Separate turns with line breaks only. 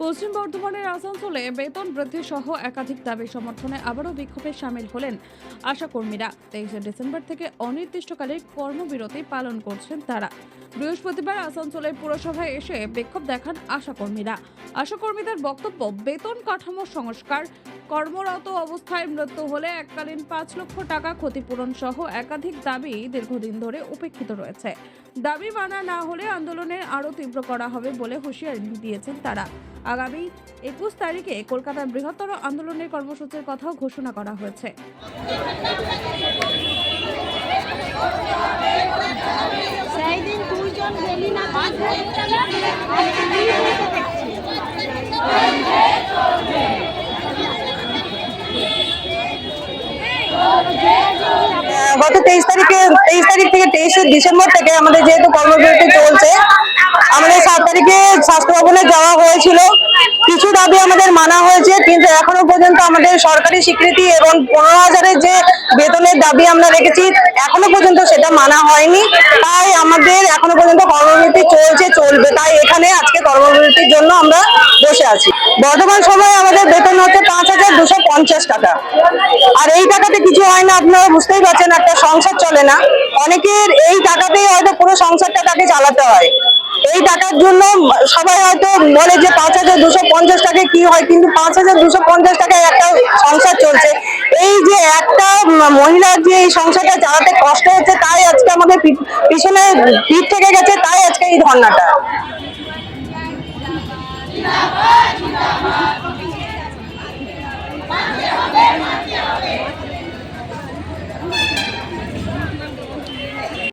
পশ্চিম বর্ধমানের আসানসোলে বেতন বৃদ্ধি সহ একাধিক দাবি সমর্থনে আবারও বিক্ষোভে সামিল হলেন আশাকর্মীরা তেইশে ডিসেম্বর থেকে অনির্দিষ্টকালের কর্মবিরতি পালন করছেন তারা। বৃহস্পতিবার আসানসোলের পুরসভায় এসে বিক্ষোভ দেখান আশাকর্মীরা আশাকর্মীদের বক্তব্য, বেতন কাঠামো সংস্কার, কর্মরত অবস্থায় মৃত্যু হলে এককালীন পাঁচ লক্ষ টাকা ক্ষতিপূরণ সহ একাধিক দাবি দীর্ঘদিন ধরে উপেক্ষিত রয়েছে। দাবি মানা না হলে আন্দোলনের আরও তীব্র করা হবে বলে হুঁশিয়ারি দিয়েছেন তারা। আগামী একুশ তারিখে কলকাতার বৃহত্তর আন্দোলনের কর্মসূচির কথাও ঘোষণা করা হয়েছে।
দুইজন আর তুমি বসে দেখছি।
গত তেইশ তারিখে, তেইশ তারিখ থেকে তেইশে ডিসেম্বর থেকে আমাদের যেহেতু কর্মবিরতি চলছে, আমাদের সাত তারিখে স্বাস্থ্য ভবনে যাওয়া হয়েছিল। কিছু দাবি আমাদের মানা হয়েছে, কিন্তু এখনও পর্যন্ত আমাদের সরকারি স্বীকৃতি এবং পনেরো হাজারের যে বেতনের দাবি আমরা রেখেছি, এখনও পর্যন্ত সেটা মানা হয়নি। তাই আমাদের এখনও পর্যন্ত কর্মবিরতি চলছে, চলবে। তাই এখানে আজকে কর্মবিরতির জন্য আমরা বসে আছি। বর্তমান সময়ে আমাদের বেতন হচ্ছে পাঁচ হাজার দুশো পঞ্চাশ টাকা। আর এই টাকাতে কিছু হয় না, আপনারা বুঝতেই পারছেন, একটা সংসার চলে না। অনেকের এই টাকাতেই হয়তো পুরো সংসারটা তাকে চালাতে হয়। এই টাকার জন্য সবাই হয়তো বলে যে পাঁচ হাজার দুশো পঞ্চাশ টাকায় কি হয়, কিন্তু পাঁচ হাজার দুশো পঞ্চাশ টাকায় একটা সংসার চলছে। এই যে একটা মহিলার যে এই সংসারটা চালাতে কষ্ট হচ্ছে, তাই আজকে আমাদের পিছনে পিঠ থেকে গেছে, তাই আজকে এই ধর্নাটা